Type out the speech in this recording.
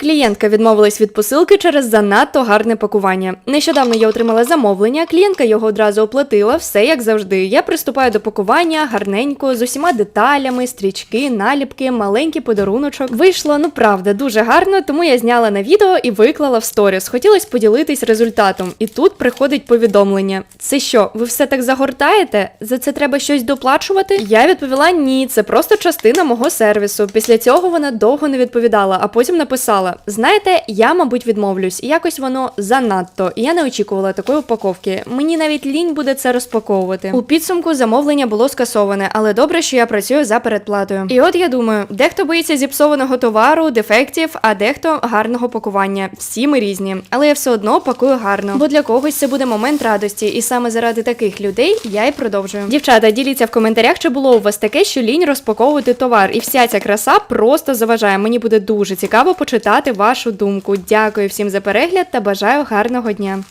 Клієнтка відмовилась від посилки через занадто гарне пакування. Нещодавно я отримала замовлення, клієнтка його одразу оплатила, все як завжди. Я приступаю до пакування гарненько, з усіма деталями, стрічки, наліпки, маленький подаруночок. Вийшло, ну правда, дуже гарно, тому я зняла на відео і виклала в сторіс. Хотілося поділитись результатом. І тут приходить повідомлення: це що, ви все так загортаєте? За це треба щось доплачувати? Я відповіла ні, це просто частина мого сервісу. Після цього вона довго не відповідала, а потім написала: Знаєте, я, мабуть, відмовлюсь. Якось воно занадто. Я не очікувала такої упаковки. Мені навіть лінь буде це розпаковувати. У підсумку замовлення було скасоване, але добре, що я працюю за передплатою. І от я думаю, дехто боїться зіпсованого товару, дефектів, а дехто гарного пакування. Всі ми різні, але я все одно пакую гарно. Бо для когось це буде момент радості, і саме заради таких людей я й продовжую. Дівчата, діліться в коментарях, чи було у вас таке, що лінь розпаковувати товар, і вся ця краса просто заважає. Мені буде дуже цікаво почитати вашу думку. Дякую всім за перегляд та бажаю гарного дня.